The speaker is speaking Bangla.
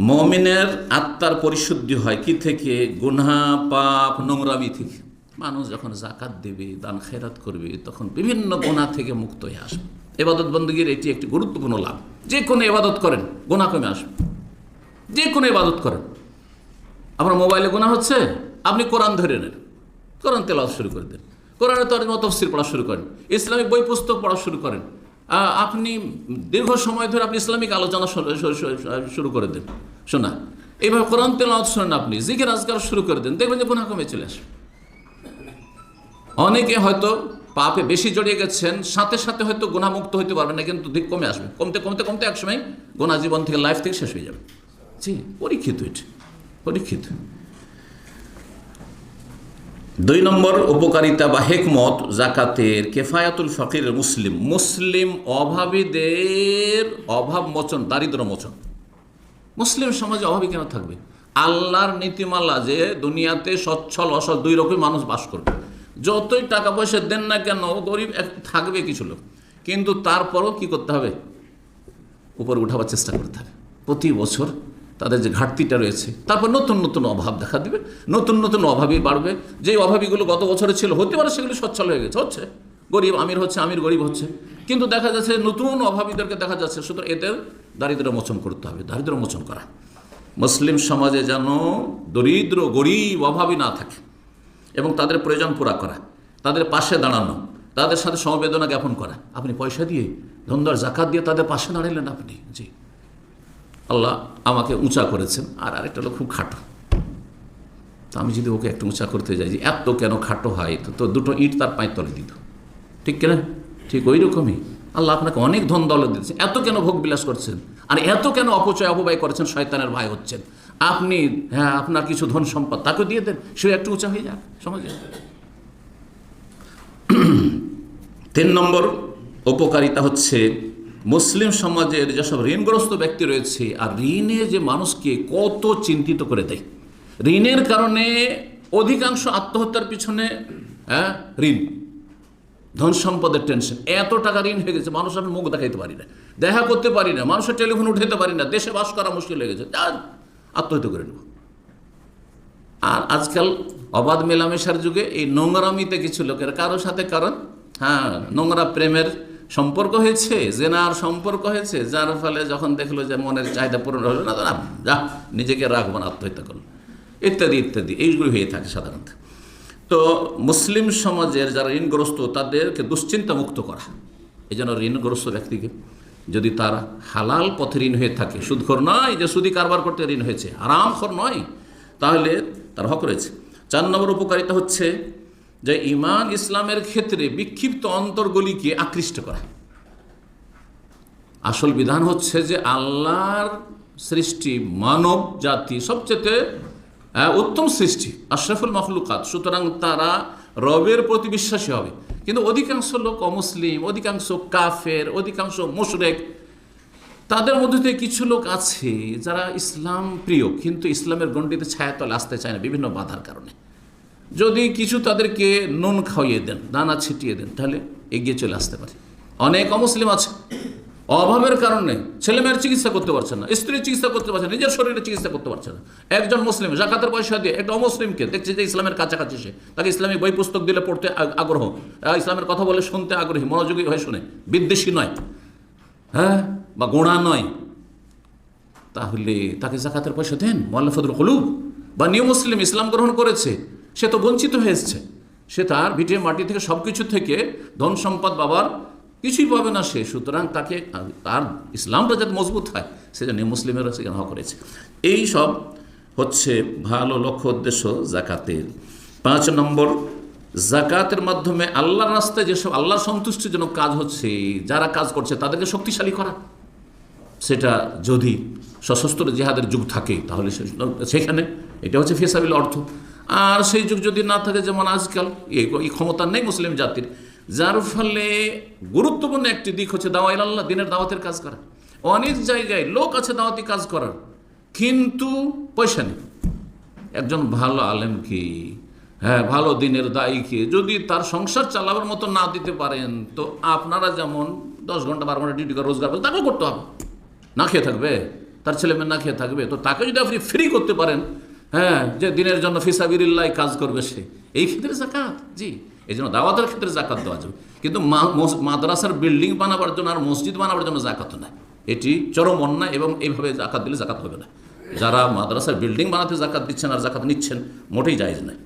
মমিনের আত্মার পরিশুদ্ধি হয় কি থেকে? গুনহা, পাপ, নোংরামি থেকে। মানুষ যখন জাকাত দেবে, দান, খেরাত করবে, তখন বিভিন্ন গোনা থেকে মুক্ত হয়ে আসবে। এবাদত বন্দীর এটি একটি গুরুত্বপূর্ণ লাভ। যে কোনো এবাদত করেন গোনা কমে আসবে। যে কোনো এবাদত করেন। আপনার মোবাইলে গোনা হচ্ছে? আপনি কোরআন ধরে নেন। কোরআন তেলাওয়াত শুরু করে দেন। কোরআনে তর্জমা তফসির পড়া শুরু করেন। ইসলামিক বই পুস্তক পড়া শুরু করেন। আপনি দীর্ঘ সময় ধরে আপনি ইসলামিক আলোচনা শুরু- করে দেন। শোনা, এইভাবে কোরআন তেলাওয়াত শোনেন আপনি জিকে আজকার শুরু করে দেন, দেখবেন যে গুণা কমে চলে আসবে অনেকে হয়তো পাপে বেশি জড়িয়ে গেছেন, সাথে সাথে হয়তো গুণামুক্ত হতে পারবে না, কিন্তু দিক কমে আসবে। কমতে কমতে কমতে একসময় গোনা জীবন থেকে লাইফ থেকে শেষ হয়ে যাবে। জি, পরীক্ষিত এটি, পরীক্ষিত। দুই নম্বর উপকারিতা বা হেকমত, জাকাতের কেফায়াতুল ফকির মুসলিম। মুসলিম অভাবীদের অভাব মোচন দারিদ্র মোচন। মুসলিম সমাজে অভাবী কেন থাকবে? আল্লাহর নীতিমালা যে দুনিয়াতে সচ্ছল অসল দুই রকম মানুষ বাস করবে। যতই টাকা পয়সা দেন না কেন গরিব থাকবে কিছু লোক। কিন্তু তারপরও কি করতে হবে? উপরে উঠাবার চেষ্টা করতে হবে। প্রতি বছর তাদের যে ঘাটতিটা রয়েছে, তারপর নতুন নতুন অভাব দেখা দিবে। নতুন নতুন অভাবই বাড়বে। যেই অভাবীগুলো গত বছরে ছিল, হতে পারে সেগুলো সচ্ছল হয়ে গেছে। হচ্ছে। গরিব আমির হচ্ছে, আমির গরিব হচ্ছে। কিন্তু দেখা যাচ্ছে নতুন অভাবীদেরকে দেখা যাচ্ছে, সুতরাং এদের দারিদ্র মোচন করতে হবে, দারিদ্র মোচন করা। মুসলিম সমাজে যেন দরিদ্র, গরিব, অভাবী না থাকে এবং তাদের প্রয়োজন পুরা করা, তাদের পাশে দাঁড়ানো, তাদের সাথে সমবেদনা জ্ঞাপন করা। আপনি পয়সা দিয়ে ধন্দর জাকাত দিয়ে তাদের পাশে দাঁড়াইলেন আপনি। জি। আল্লাহ আমাকে উঁচা করেছেন, আর আরেকটা লোক খুব খাটো। তো আমি যদি ওকে একটু উঁচা করতে যাই, যে এত কেন খাটো হয়? তো তো দুটো ইট তার পায়ের তলে দিত। ঠিক কিনা? ঠিক ওই রকমই আল্লাহ আপনাকে অনেক ধন দৌলত দিচ্ছেন এত কেন ভোগ বিলাস করছেন? আর এত কেন অপচয় অপব্যয় করেছেন, শয়তানের ভাই হচ্ছেন? আপনি হ্যাঁ আপনার কিছু ধন সম্পদ তাকে দিয়ে দেন, সে একটু উঁচা হয়ে যাক, সমাজে। তিন নম্বর, উপকারিতা হচ্ছে মুসলিম সমাজের যেসব ঋণগ্রস্ত ব্যক্তি রয়েছে, আর ঋণে যে মানুষকে কত চিন্তিত করে দেয়। ঋণের কারণে অধিকাংশ আত্মহত্যার পিছনে হ্যাঁ ঋণ। ধন সম্পদের টেনশন এত টাকা ঋণ হয়ে গেছে, মানুষ আমি মুখ দেখাইতে পারি না। দেখা করতে পারি না, মানুষের টেলিফোন উঠাইতে পারি না, দেশে বাস করা মুশকিল হয়ে গেছে। যা, আত্মহত্যা করে নেব। আর আজকাল অবাধ মেলামেশার যুগে এই নোংরামিতে কিছু লোকের কারোর সাথে কারণ? হ্যাঁ নোংরা প্রেমের সম্পর্ক হয়েছে, জেনার সম্পর্ক হয়েছে, যার ফলে যখন দেখল যে মনের চাহিদা পূরণ হলো না যা, নিজেকে রাখব না আত্মহত্যা করল। ইত্যাদি ইত্যাদি, এইগুলো হয়ে থাকে সাধারণত। তো মুসলিম সমাজের যারা ঋণগ্রস্ত, তাদেরকে দুশ্চিন্তা মুক্ত করা। এই জন্য ঋণগ্রস্ত ব্যক্তিকে যদি তার হালাল পথে ঋণ হয়ে থাকে, সুদখোর নয় যে সুদি কারবার করতে ঋণ হয়েছে আরামখোর নয়, তাহলে তার হক রয়েছে। চার নম্বর উপকারিতা হচ্ছে যে ইমান ইসলামের ক্ষেত্রে বিক্ষিপ্ত অন্তরগুলিকে আকৃষ্ট করা। আসল বিধান হচ্ছে যে আল্লাহর সৃষ্টি মানব জাতি সবচেয়ে উত্তম সৃষ্টি, আশরাফুল মখলুকাত। সুতরাং তারা রবের প্রতি বিশ্বাসী হবে। কিন্তু অধিকাংশ লোক অমুসলিম, অধিকাংশ কাফের, অধিকাংশ মুশরেক, তাদের মধ্যে কিছু লোক আছে যারা ইসলাম প্রিয়, কিন্তু ইসলামের গণ্ডিতে ছায়াতলে আসতে চায় না বিভিন্ন বাধার কারণে। যদি কিছু তাদেরকে নুন খাইয়ে দেন, দানা ছিটিয়ে দেন, তাহলে এগিয়ে চলে আসতে পারে। অনেক অমুসলিম আছে। অভাবের কারণে ছেলেমেয়ের চিকিৎসা করতে পারছে না স্ত্রীর চিকিৎসা করতে পারছে না, নিজের শরীরে চিকিৎসা করতে পারছে না। একজন মুসলিম জাকাতের পয়সা দিয়ে একটা অমুসলিমকে দেখছে যে ইসলামের কাছাকাছি সে, তাকে ইসলামিক বই পুস্তক দিলে পড়তে আগ্রহ। ইসলামের কথা বলে শুনতে আগ্রহী, মনোযোগী হয়ে শুনে। বিদ্বেষী নয়। হ্যাঁ? বা গোড়া নয়। তাহলে তাকে জাকাতের পয়সা দেন মোয়াল্লাফদুল হলুব বা নিউ মুসলিম ইসলাম গ্রহণ করেছে। সে তো বঞ্চিত হয়ে এসছে সে তার ভিটে মাটি থেকে সব কিছু থেকে ধন সম্পদ বাবার কিছুই পাবে না সে। সুতরাং তাকে, তার ইসলামটা যাতে মজবুত হয় সে জন্য মুসলিমেরা সেখানে হক করেছে। এই সব হচ্ছে ভালো লক্ষ্য উদ্দেশ্য জাকাতের। পাঁচ নম্বর, জাকাতের মাধ্যমে আল্লাহর রাস্তায় যেসব আল্লাহ সন্তুষ্টিজনক কাজ হচ্ছে, যারা কাজ করছে, তাদেরকে শক্তিশালী করা। সেটা যদি সশস্ত্র জেহাদের যুগ থাকে, তাহলে সেখানে এটা হচ্ছে ফেসাবিল অর্থ। আর সেই যুগ যদি না থাকে, যেমন আজকাল, এই ক্ষমতা নেই মুসলিম জাতির, যার ফলে গুরুত্বপূর্ণ একটি দিক হচ্ছে দাওয়াইল আল্লাহ দিনের দাওয়াতের কাজ করা। অনেক জায়গায় লোক আছে দাওয়াতি কাজ করার, কিন্তু পয়সা নেই। একজন ভালো আলেমকে হ্যাঁ ভালো দিনের দায়ী দায়ীকে যদি তার সংসার চালাবার মতো না দিতে পারেন, তো আপনারা যেমন দশ ঘণ্টা, বারো ঘণ্টা ডিউটি করে রোজগার করেন, তাকেও করতে হবে। না খেয়ে থাকবে। তার ছেলে মেয়ে না খেয়ে থাকবে। তো তাকে যদি আপনি ফ্রি করতে পারেন হ্যাঁ যে দিনের জন্য ফিসাবিরিল্লাহ কাজ করবে সে। এই ক্ষেত্রে জাকাত জি। এই জন্য দাওয়াতের ক্ষেত্রে জাকাত দেওয়া যাবে। কিন্তু মাদ্রাসার বিল্ডিং বানাবার জন্য আর মসজিদ বানাবার জন্য জাকাত নাই। এটি চরম অন্যায় এবং এইভাবে জাকাত দিলে জাকাত হবে না। যারা মাদ্রাসার বিল্ডিং বানাতে জাকাত দিচ্ছেন আর জাকাত নিচ্ছেন, মোটেই যায় নাই।